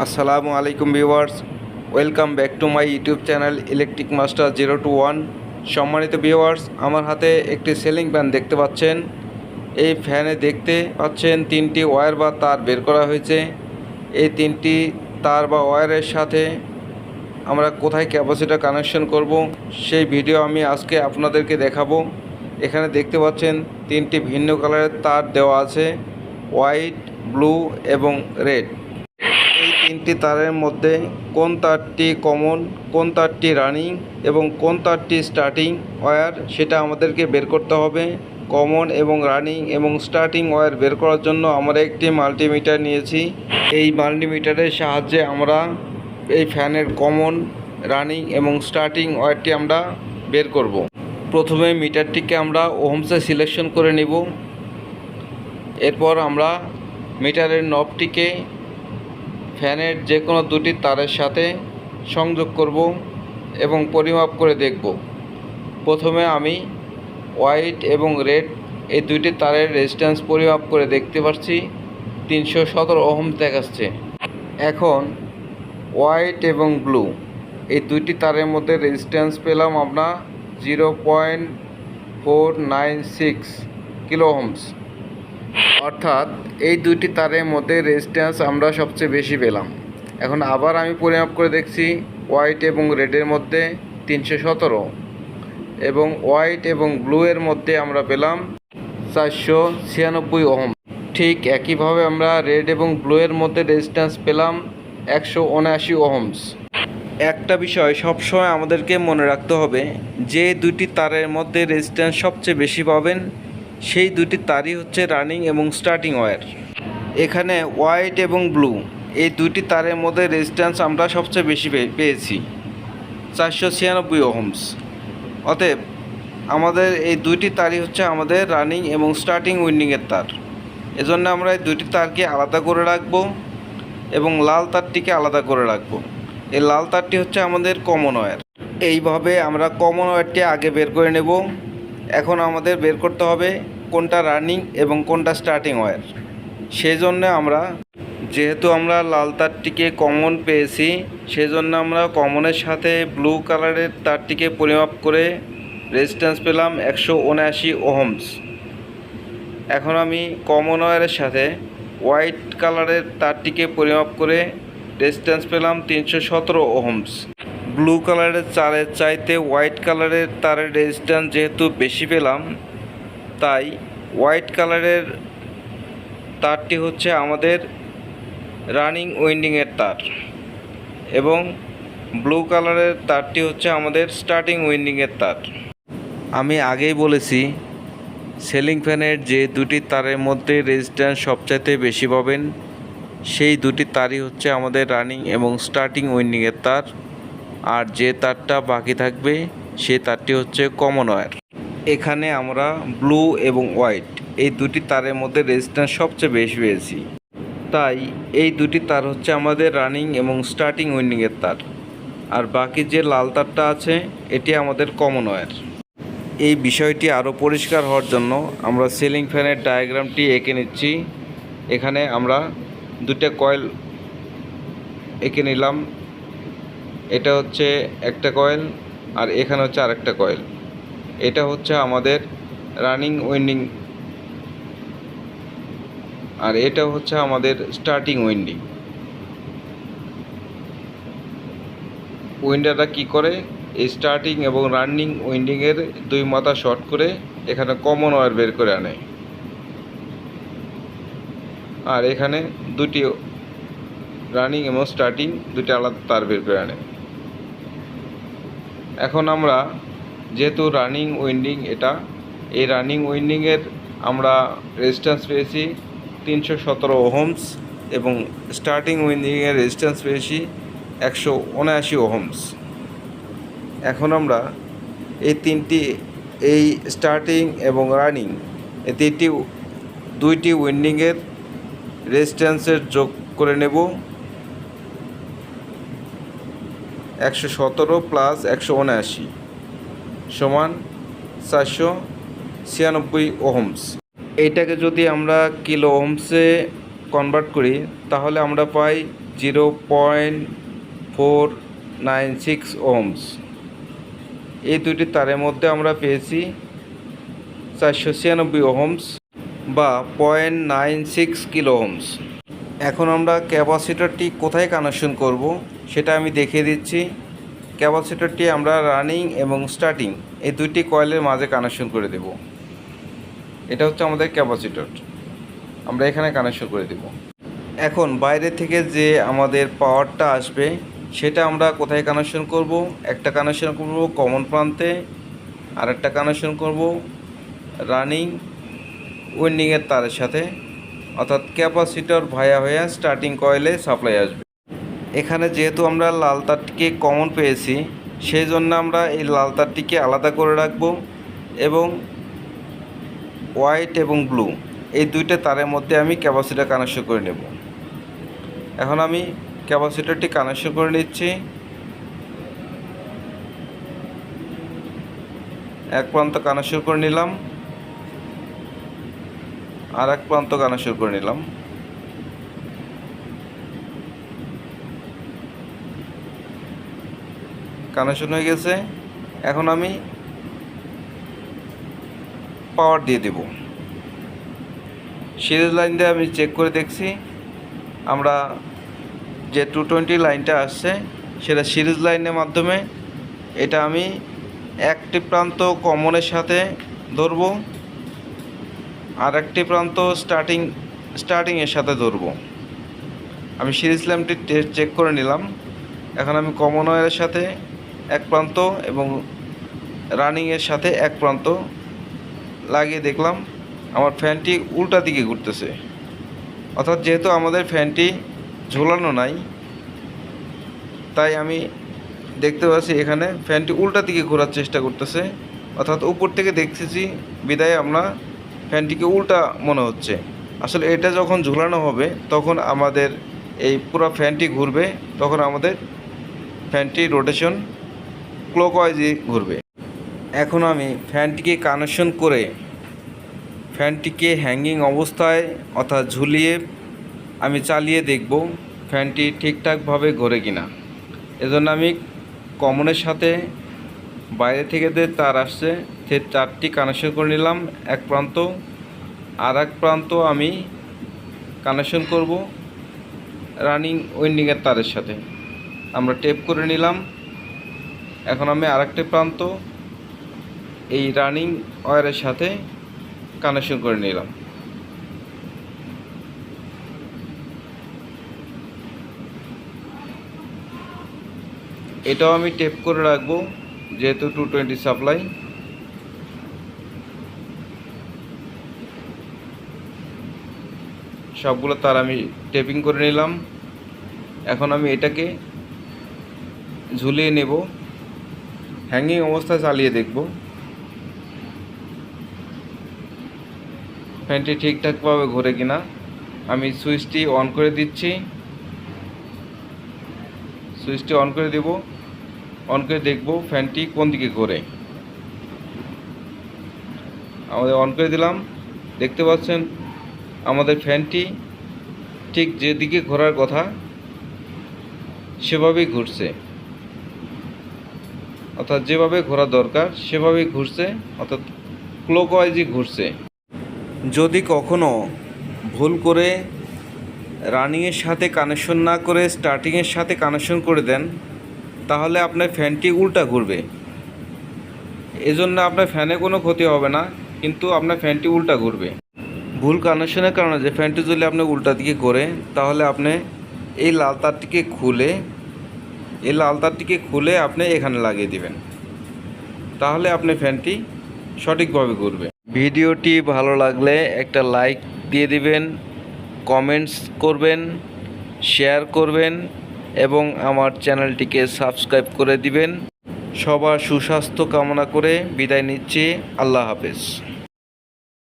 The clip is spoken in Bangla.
আসসালামু আলাইকুম viewers, welcome back to my YouTube channel electric master zero two one. সম্মানিত ভিউয়ার্স, আমার হাতে একটি সেলিং ফ্যান দেখতে পাচ্ছেন। এই ফ্যানে দেখতে পাচ্ছেন তিনটি ওয়্যার বা তার বের করা হয়েছে। এই তিনটি তার বা ওয়্যারের সাথে আমরা কোথায় ক্যাপাসিটার কানেকশন করব, সেই ভিডিও আমি আজকে আপনাদেরকে দেখাবো। এখানে দেখতে পাচ্ছেন তিনটি ভিন্ন কালারের তার দেওয়া আছে, হোয়াইট, ব্লু এবং রেড। তিনটি তারের মধ্যে কোন তারটি কমন, কোন তারটি রানিং এবং কোন তারটি স্টার্টিং ওয়্যার সেটা আমাদেরকে বের করতে হবে। কমন এবং রানিং এবং স্টার্টিং ওয়্যার বের করার জন্য আমরা একটি মাল্টিমিটার নিয়েছি। এই মাল্টিমিটারের সাহায্যে আমরা এই ফ্যানের কমন, রানিং এবং স্টার্টিং ওয়্যারটি আমরা বের করব। প্রথমে মিটারটিকে আমরা ওহমসে সিলেকশন করে নিব। এরপর আমরা মিটারের নবটিকে ফ্যানের যে কোনো দুটি তারের সাথে সংযোগ করব এবং পরিমাপ করে দেখব। প্রথমে আমি হোয়াইট এবং রেড এই দুইটি তারের রেজিস্ট্যান্স পরিমাপ করে দেখতে পাচ্ছি। তিনশো সতেরো ওহম দেখাচ্ছে এখন হোয়াইট এবং ব্লু এই দুইটি তারের মধ্যে রেজিস্ট্যান্স পেলাম আমরা zero point four nine six kilo ohms. অর্থাৎ এই দুইটি তারের মধ্যে রেজিস্ট্যান্স আমরা সবচেয়ে বেশি পেলাম। এখন আবার আমি পরিমাপ করে দেখছি হোয়াইট এবং রেডের মধ্যে তিনশো সতেরো এবং হোয়াইট এবং ব্লু এর মধ্যে আমরা পেলাম চারশো ছিয়ানব্বই ওহম। ঠিক একইভাবে আমরা রেড এবং ব্লু এর মধ্যে রেজিস্ট্যান্স পেলাম একশো উনআশি ওহমস। একটা বিষয় সবসময় আমাদেরকে মনে রাখতে হবে, যে দুটি তারের মধ্যে রেজিস্ট্যান্স সবচেয়ে বেশি পাবেন সেই দুটি তারই হচ্ছে রানিং এবং স্টার্টিং ওয়্যার এখানে হোয়াইট এবং ব্লু, এই দুটি তারের মধ্যে রেজিস্ট্যান্স আমরা সবচেয়ে বেশি পেয়েছি, চারশো ছিয়ানব্বই ওহমস অতএব আমাদের এই দুইটি তারই হচ্ছে আমাদের রানিং এবং স্টার্টিং উইন্ডিংয়ের তার। এজন্য আমরা এই দুইটি তারকে আলাদা করে রাখব এবং লাল তারটিকে আলাদা করে রাখব। এই লাল তারটি হচ্ছে আমাদের কমন ওয়্যার এইভাবে আমরা কমন ওয়্যারটি আগে বের করে নেব। এখন আমাদের বের করতে হবে কোনটা রানিং এবং কোনটা স্টার্টিং ওয়্যার সেই জন্য আমরা, যেহেতু আমরা লাল তারটিকে কমন পেয়েছি, সেজন্য আমরা কমনের সাথে ব্লু কালারের তারটিকে পরিমাপ করে রেজিস্ট্যান্স পেলাম একশো উনআশি ওহমস এখন আমি কমন ওয়্যারের সাথে হোয়াইট কালারের তারটিকে পরিমাপ করে রেজিস্ট্যান্স পেলাম তিনশো সতেরো ওহমস ব্লু কালারের চারের চাইতে হোয়াইট কালারের তারের রেজিস্ট্যান্স যেহেতু বেশি পেলাম, তাই হোয়াইট কালারের তারটি হচ্ছে আমাদের রানিং উইন্ডিংয়ের তার এবং ব্লু কালারের তারটি হচ্ছে আমাদের স্টার্টিং উইন্ডিংয়ের তার। আমি আগেই বলেছি সিলিং ফ্যানের যে দুটি তারের মধ্যে রেজিস্ট্যান্স সবচাইতে বেশি পাবেন, সেই দুটি তারই হচ্ছে আমাদের রানিং এবং স্টার্টিং উইন্ডিংয়ের তার। আর যে তারটা বাকি থাকবে সেই তারটি হচ্ছে কমন ওয়্যার এখানে আমরা ব্লু এবং হোয়াইট এই দুটি তারের মধ্যে রেজিস্ট্যান্স সবচেয়ে বেশি পেয়েছি। তাই এই দুটি তার হচ্ছে আমাদের রানিং এবং স্টার্টিং উইন্ডিংয়ের তার। আর বাকি যে লাল তারটা আছে, এটি আমাদের কমন ওয়্যার এই বিষয়টি আরও পরিষ্কার হওয়ার জন্য আমরা সিলিং ফ্যানের ডায়াগ্রামটি এঁকে নিচ্ছি। এখানে আমরা দুটো কয়েল এঁকে নিলাম। এটা হচ্ছে একটা কয়েল আর এখানে হচ্ছে আরেকটা কয়েল এটা হচ্ছে আমাদের রানিং উইন্ডিং আর এটা হচ্ছে আমাদের স্টার্টিং উইন্ডিং উইন্ডারটা কি করে? এই স্টার্টিং এবং রানিং উইন্ডিংয়ের দুই মাথা শর্ট করে এখানে কমন ওয়্যার বের করে আনে। আর এখানে দুটি রানিং এবং স্টার্টিং দুটি আলাদা তার বের করে আনে। এখন আমরা যেহেতু রানিং উইন্ডিং এটা, এই রানিং উইন্ডিংয়ের আমরা রেজিস্ট্যান্স পেয়েছি তিনশো সতেরো ওহমস এবং স্টার্টিং উইন্ডিংয়ের রেজিস্ট্যান্স পেয়েছি একশো উনআশি ওহমস। এখন আমরা এই তিনটি, এই স্টার্টিং এবং রানিং এই তিনটি, দুইটি উইন্ডিংয়ের রেজিস্ট্যান্সের যোগ করে নেব। একশো সতেরো প্লাস একশো উনআশি সমান চারশো ছিয়ানব্বই ওহমস। এইটাকে যদি আমরা কিলো ওহমসে কনভার্ট করি, তাহলে আমরা পাই zero point four nine six ohms এই দুটি তারের মধ্যে আমরা পেয়েছি চারশো ছিয়ানব্বই ওহমস বা point nine six kilo ohms. এখন আমরা ক্যাপাসিটরটি কোথায় কানেকশন করব? সেটা আমি দেখিয়ে দিচ্ছি। ক্যাপাসিটরটি আমরা রানিং এবং স্টার্টিং এই দুইটি কয়েলের মাঝে কানেকশন করে দেব। এটা হচ্ছে আমাদের ক্যাপাসিটর আমরা এখানে কানেকশন করে দেব। এখন বাইরে থেকে যে আমাদের পাওয়ারটা আসবে, সেটা আমরা কোথায় কানেকশন করব? একটা কানেকশন করব কমন প্রান্তে আর একটা কানেকশন করব রানিং উইন্ডিংয়ের তারের সাথে। অর্থাৎ ক্যাপাসিটর ভায়া ভায়া স্টার্টিং কয়েলে সাপ্লাই আসবে। এখানে যেহেতু আমরা লাল তারটিকে কমন পেয়েছি, সেই জন্য আমরা এই লাল তারটিকে আলাদা করে রাখব এবং হোয়াইট এবং ব্লু এই দুইটা তারের মধ্যে আমি ক্যাপাসিটার কানেকশন করে নেব। এখন আমি ক্যাপাসিটরটি কানেকশন করে নিচ্ছি। এক প্রান্ত কানেকশন করে নিলাম। আর এক প্রান্ত কানেকশন করে নিলাম। কানেকশন হয়ে গেছে। এখন আমি পাওয়ার দিয়ে দেব। সিরিজ লাইন দিয়ে আমি চেক করে দেখছি। আমরা যে টু টোয়েন্টি লাইনটা আসছে, সেটা সিরিজ লাইনের মাধ্যমে এটা আমি একটি প্রান্ত কমনের সাথে ধরবো আর একটি প্রান্ত স্টার্টিং স্টার্টিংয়ের সাথে ধরবো। আমি সিরিজ ল্যাম্পটি চেক করে নিলাম। এখন আমি কমন ওয়ারের সাথে এক প্রান্ত এবং রানিংয়ের সাথে এক প্রান্ত লাগিয়ে দেখলাম আমার ফ্যানটি উল্টা দিকে ঘুরতেছে। অর্থাৎ যেহেতু আমাদের ফ্যানটি ঝোলানো নাই, তাই আমি দেখতে পাচ্ছি এখানে ফ্যানটি উল্টা দিকে ঘোরার চেষ্টা করতেছে। অর্থাৎ উপর থেকে দেখতেছি বিদায় আমরা ফ্যানটিকে উল্টা মনে হচ্ছে। আসলে এটা যখন ঝুলানো হবে, তখন আমাদের এই পুরো ফ্যানটি ঘুরবে, তখন আমাদের ফ্যানটি রোটেশন ক্লকওয়াইজে ঘুরবে। এখন আমি ফ্যানটিকে কানেকশন করে ফ্যানটিকে হ্যাঙ্গিং অবস্থায় অর্থাৎ ঝুলিয়ে আমি চালিয়ে দেখব ফ্যানটি ঠিকঠাকভাবে ঘোরে কিনা। এজন্য আমি কমনের সাথে বাইরে থেকে যে তার আসছে, সে তারটি কানেকশন করে নিলাম এক প্রান্ত। আর এক প্রান্ত আমি কানেকশন করব রানিং উইন্ডিংয়ের তারের সাথে। আমরা টেপ করে নিলাম। এখন আমি আরেকটি প্রান্ত এই রানিং ওয়ারের সাথে কানেকশন করে নিলাম। এটাও আমি টেপ করে রাখব, যেহেতু টু টোয়েন্টি সাপ্লাই সবগুলো তার আমি টেপিং করে নিলাম। এখন আমি এটাকে ঝুলিয়ে নেব। হ্যাঙ্গিং অবস্থায় চালিয়ে দেখব। ফ্যানটি ঠিকঠাকভাবে ঘোরে কিনা, আমি সুইচটি অন করে দিচ্ছি। সুইচটি অন করে দেব, অন করে দেখব ফ্যানটি কোন দিকে ঘোরে। আমাদের অন করে দিলাম, দেখতে পাচ্ছেন আমাদের ফ্যানটি ঠিক যেদিকে ঘোরার কথা, সেভাবেই ঘুরছে। অর্থাৎ যেভাবে ঘোরা দরকার, সেভাবেই ঘুরছে, অর্থাৎ ক্লোকওয়াইজই ঘুরছে। যদি কখনো ভুল করে রানিংয়ের সাথে কানেকশন না করে স্টার্টিংয়ের সাথে কানেকশন করে দেন, তাহলে আপনার ফ্যানটি উল্টা ঘুরবে। এজন্য আপনার ফ্যানে কোনো ক্ষতি হবে না, কিন্তু আপনার ফ্যানটি উল্টা ঘুরবে। ভুল কানেকশনের কারণে যে ফ্যানটি যদি আপনি উল্টা দিকে করে তাহলে আপনি এই লাল তারটিকে খুলে এই লাল তারটিকে খুলে আপনি এখানে লাগিয়ে দিবেন। তাহলে আপনি ফ্যানটি সঠিকভাবে ঘুরবে। ভিডিওটি ভালো লাগলে একটা লাইক দিয়ে দিবেন, কমেন্টস করবেন, শেয়ার করবেন এবং আমার চ্যানেলটিকে সাবস্ক্রাইব করে দিবেন। সবার সুস্বাস্থ্য কামনা করে বিদায় নিচ্ছি। আল্লাহ হাফেজ।